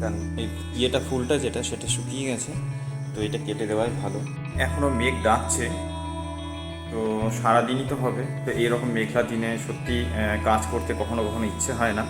কারণ এই ইয়েটা ফুলটা যেটা সেটা শুকিয়ে গেছে তো এটা কেটে দেওয়াই ভালো। এখনও মেঘ ডাকছে তো সারাদিনই তো হবে। তো এরকম মেঘলা দিনে সত্যি কাজ করতে কখনো কখনো ইচ্ছে হয় না।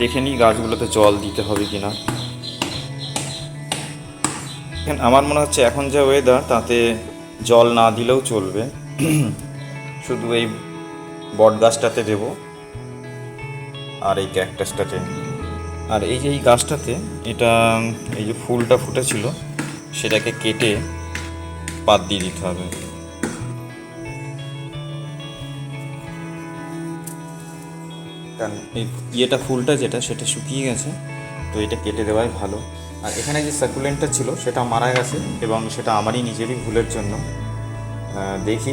দেখে নিই গাছগুলোতে জল দিতে হবে কি না আমার মনে হচ্ছে এখন যে ওয়েদার তাতে জল না দিলেও চলবে। শুধু এই বট গাছটাতে দেব, আর এই ক্যাকটাসটাতে আর এই যে এই গাছটাতে, এটা, এই যে ফুলটা ফুটেছিল, সেটাকে কেটে পাত দিয়ে দিতে হবে। কারণ এই ইয়েটা ফুলটা যেটা সেটা শুকিয়ে গেছে। তো এটা কেটে দেওয়াই ভালো। আর এখানে যে সার্কুলেন্টটা ছিল সেটা মারা গেছে এবং সেটা আমারই নিজেরই ভুলের জন্য। দেখি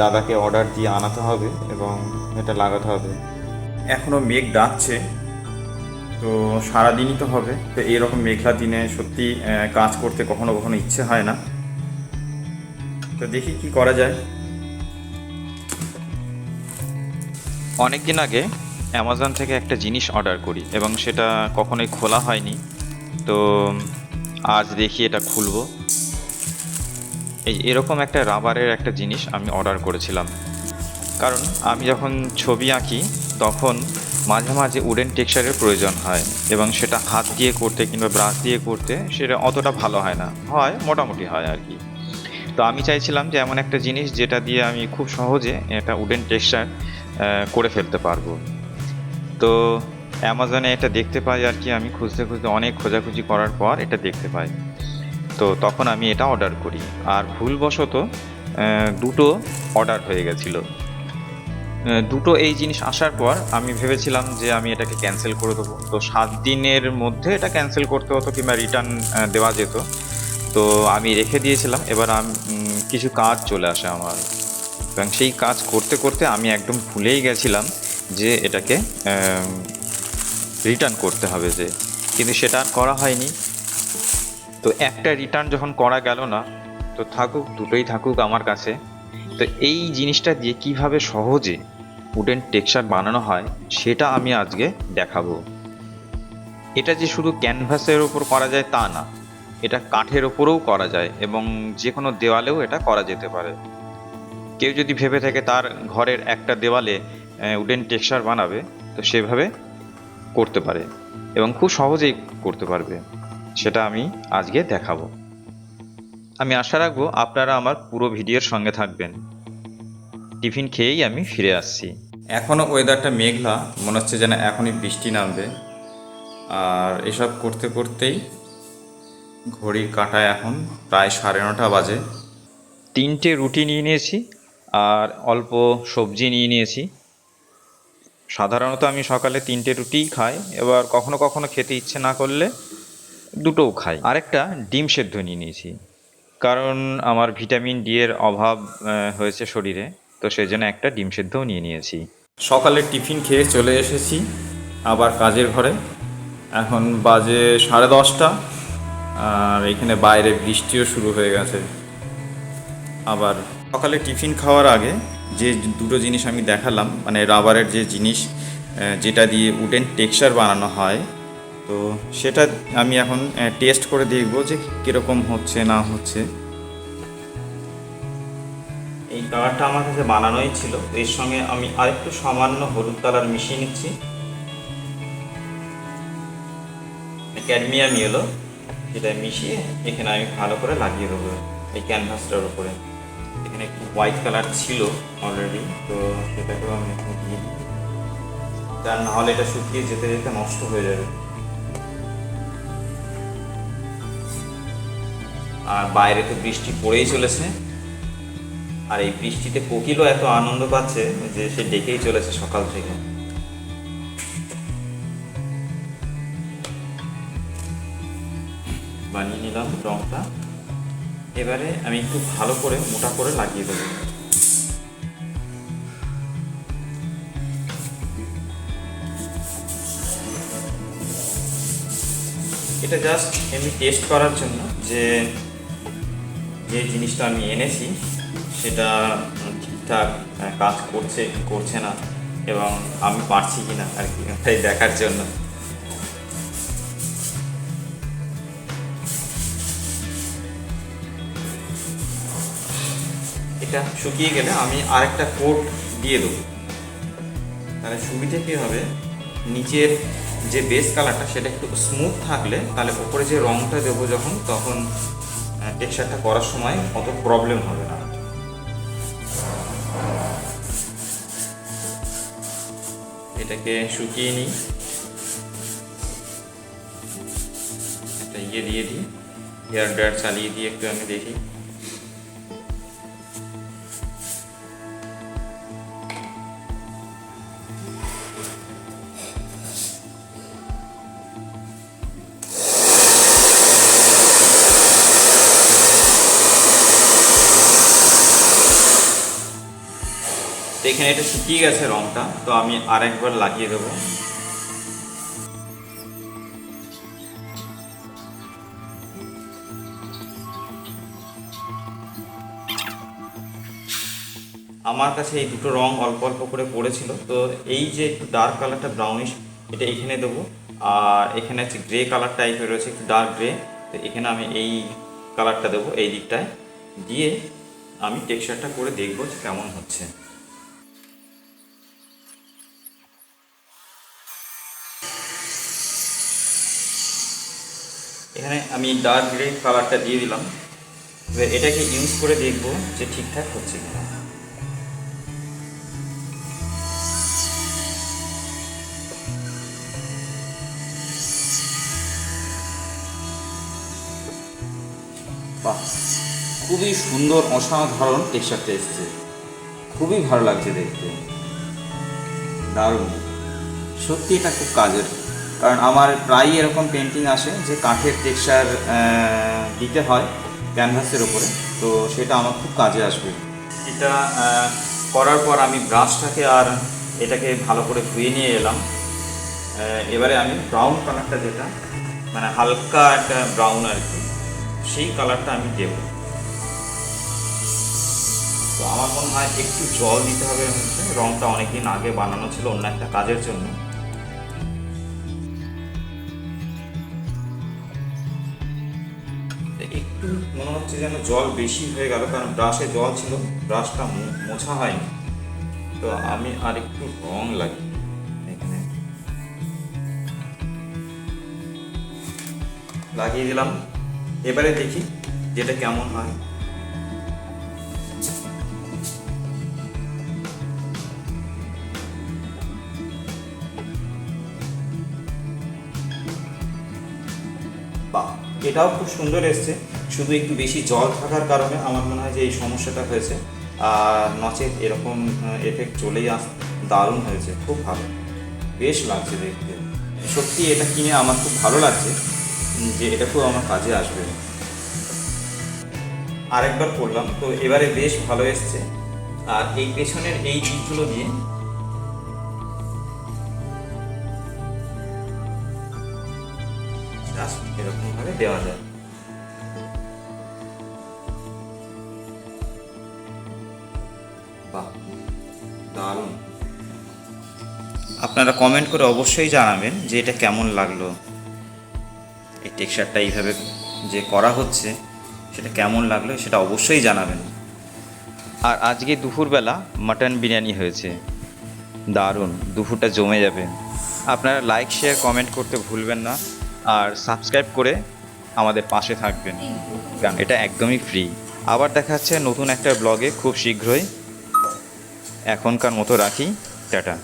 দাদাকে অর্ডার দিয়ে আনাতে হবে এবং এটা লাগাতে হবে। এখনও মেঘ ডাকছে তো সারাদিনই তো হবে। তো এরকম মেঘলা দিনে সত্যি কাজ করতে কখনো কখনো ইচ্ছে হয় না। তো দেখি কি করা যায়। অনেক দিন আগে অ্যামাজন থেকে একটা জিনিস অর্ডার করি এবং সেটা কখনোই খোলা হয়নি। তো, আজ দেখি এটা খুলবো। এই এরকম একটা রাবারের একটা জিনিস আমি অর্ডার করেছিলাম। কারণ আমি যখন ছবি আঁকি, তখন মাঝে মাঝে উডেন টেক্সচারের প্রয়োজন হয় এবং সেটা হাত দিয়ে করতে কিংবা ব্রাশ দিয়ে করতে সেটা অতটা ভালো হয় না। হয়, মোটামুটি হয় আর কি। তো আমি চাইছিলাম যে এমন একটা জিনিস যেটা দিয়ে আমি খুব সহজে এটা উডেন টেক্সচার করে ফেলতে পারব। তো অ্যামাজনে এটা দেখতে পাই আর কি, আমি খুঁজতে খুঁজতে অনেক খোঁজাখুঁজি করার পর এটা দেখতে পাই। তো তখন আমি এটা অর্ডার করি। আর ভুলবশত দুটো অর্ডার হয়ে গেছিল। দুটো এই জিনিস আসার পর আমি ভেবেছিলাম যে আমি এটাকে ক্যান্সেল করে দেবো। তো সাত দিনের মধ্যে এটা ক্যান্সেল করতে হতো কিংবা রিটার্ন দেওয়া যেত। তো আমি রেখে দিয়েছিলাম। এবার আমি কিছু কাজ চলে আসে আমার। এবং সেই কাজ করতে করতে আমি একদম ভুলেই গেছিলাম। যে এটাকে রিটার্ন করতে হবে যে। কিন্তু সেটা করা হয়নি। তো একটা রিটার্ন যখন করা গেল না, তো থাকুক, দুটোই থাকুক আমার কাছে। তো এই জিনিসটা দিয়ে কীভাবে সহজে উডেন টেক্সচার বানানো হয়, সেটা আমি আজকে দেখাবো। এটা যে শুধু ক্যানভাসের ওপর করা যায় তা না, এটা কাঠের ওপরেও করা যায় এবং যে কোনো দেওয়ালেও এটা করা যেতে পারে। কেউ যদি ভেবে থাকে তার ঘরের একটা দেওয়ালে উডেন টেক্সচার বানাবে তো সেভাবে করতে পারে এবং খুব সহজেই করতে পারবে। সেটা আমি আজকে দেখাবো। আমি আশা রাখব আপনারা আমার পুরো ভিডিওর সঙ্গে থাকবেন। টিফিন খেয়েই আমি ফিরে আসছি। এখনও ওয়েদারটা মেঘলা মনে হচ্ছে যেন এখনই বৃষ্টি নামবে। আর এসব করতে করতেই ঘড়ির কাঁটায় এখন প্রায় সাড়ে নটা বাজে। তিনটে রুটি নিয়ে নিয়েছি আর অল্প সবজি নিয়ে নিয়েছি। সাধারণত আমি সকালে তিনটে রুটিই খাই, এবার কখনো কখনো খেতে ইচ্ছে না করলে দুটোও খাই। আরেকটা ডিম সেদ্ধ নিয়ে নিয়েছি, কারণ আমার ভিটামিন ডি এর অভাব হয়েছে শরীরে, তো সেই জন্য একটা ডিম সেদ্ধও নিয়ে নিয়েছি। সকালে টিফিন খেয়ে চলে এসেছি, আবার কাজের ঘরে। এখন বাজে সাড়ে দশটা, আর এখানে বাইরে বৃষ্টিও শুরু হয়ে গেছে। আবার সকালে টিফিন খাওয়ার আগে যে দুটো জিনিস আমি দেখালাম মানে রাবারের যে জিনিস যেটা দিয়ে উডেন টেক্সচার বানানো হয়, তো সেটা আমি এখন টেস্ট করে দেখব যে কীরকম হচ্ছে, না হচ্ছে। এই কালারটা আমার কাছে বানানোই ছিল এর সঙ্গে আমি আরেকটু সামান্য হলুদ কালার মিশিয়ে নিচ্ছি। ক্যাডমিয়াম ইয়েলো, যেটা মিশিয়ে এখানে আমি ভালো করে লাগিয়ে দেবো এই ক্যানভাসটার উপরে। এখানে একটু হোয়াইট কালার ছিল অলরেডি তো সেটাকেও আমি এখন দিয়ে দিই। যার না হলে এটা শুকিয়ে যেতে যেতে নষ্ট হয়ে যাবে। আর বাইরে তো বৃষ্টি পড়েই চলেছে। আর এই বৃষ্টিতে কোকিলও এত আনন্দ পাচ্ছে যে সে ডেকেই চলেছে সকাল থেকে। বানিয়ে নিলাম রংটা। এবারে আমি একটু ভালো করে মোটা করে লাগিয়ে দেবো। এটা জাস্ট এমনি টেস্ট করার জন্য যে যে জিনিসটা আমি এনেছি, সেটা ঠিকঠাক কাজ করছে করছে না, এবং আমি পারছি কি না আর কি দেখার জন্য। এটা শুকিয়ে গেলে আমি আরেকটা কোট দিয়ে দেবো। তাহলে সুবিধে কী হবে? নিচের যে বেস কালারটা সেটা একটু স্মুথ থাকলে তাহলে ওপরে যে রঙটা দেবো যখন, তখন টেক্সচারটা করার সময় অত প্রবলেম হবে না। এটাকে শুকিয়ে নিই। একটা ইয়ে দিয়ে দিই। হেয়ার ড্রায়ার চালিয়ে দিয়ে একটু আমি দেখি। এখানে এটা শুকিয়ে গেছে রংটা তো আমি আরেকবার লাগিয়ে দেবো। আমার কাছে এই দুটো রং অল্প অল্প করে পড়েছিল। তো এই যে একটু ডার্ক কালারটা ব্রাউনিশ এটা এখানে দেবো। আর এখানে হচ্ছে গ্রে কালার টাইপের রয়েছে একটু ডার্ক গ্রে তো এখানে আমি এই কালারটা দেবো এই দিকটায়। দিয়ে আমি টেক্সচারটা করে দেখব যে কেমন হচ্ছে। এখানে আমি ডার্ক গ্রে কালারটা দিয়ে দিলাম। এটাকে ইউজ করে দেখব যে ঠিকঠাক হচ্ছে কিনা। খুবই সুন্দর, অসাধারণ টেক্সচারটা এসছে। খুবই ভালো লাগছে দেখতে। দারুণ। সত্যি এটা খুব কাজের। কারণ আমার প্রায়ই এরকম পেন্টিং আসে যে কাঠের টেক্সচার দিতে হয় ক্যানভাসের ওপরে তো সেটা আমার খুব কাজে আসবে। এটা করার পর আমি ব্রাশটাকে আর এটাকে ভালো করে ধুয়ে নিয়ে এলাম। এবারে আমি ব্রাউন কালারটা যেটা মানে হালকা একটা ব্রাউন আর কি, সেই কালারটা আমি দেব। তো আমার মনে হয় একটু জল দিতে হবে মধ্যে রংটা অনেকদিন আগে বানানো ছিল অন্য একটা কাজের জন্য। একটু মনে হচ্ছে যেন জল বেশি হয়ে গেল, কারণ ব্রাশে জল ছিল ব্রাশটা মোছা হয়নি। তো আমি আর একটু রং লাগি এখানে। লাগিয়ে দিলাম। এবারে দেখি যেটা কেমন হয়। এটাও খুব সুন্দর এসছে। শুধু একটু বেশি জল থাকার কারণে আমার মনে হয় যে এই সমস্যাটা হয়েছে। আর নচেত এরকম এফেক্ট চলেই আস, দারুণ হয়েছে। খুব ভালো। বেশ লাগছে দেখতে। সত্যি এটা কিনে আমার খুব ভালো লাগছে যে এটা খুব আমার কাজে আসবে। আরেকবার করলাম। তো এবারে বেশ ভালো এসছে। আর এই পেছনের এই দিকগুলো দিয়ে জাস্ট এরকম ভাবে দেওয়া যায়। আপনারা কমেন্ট করে অবশ্যই জানাবেন যে এটা কেমন লাগল। এই টেক্সচারটা এইভাবে যে করা হচ্ছে, সেটা কেমন লাগল সেটা অবশ্যই জানাবেন। আর আজকে দুপুরবেলা মাটন বিরিয়ানি হয়েছে। দারুণ, দুপুরটা জমে যাবে। আপনারা লাইক শেয়ার কমেন্ট করতে ভুলবেন না। আর সাবস্ক্রাইব করে আমাদের পাশে থাকবেন। কারণ এটা একদমই ফ্রি আবার দেখা যাচ্ছে নতুন একটা ব্লগে খুব শীঘ্রই। এখনকার মতো রাখি। টাটা।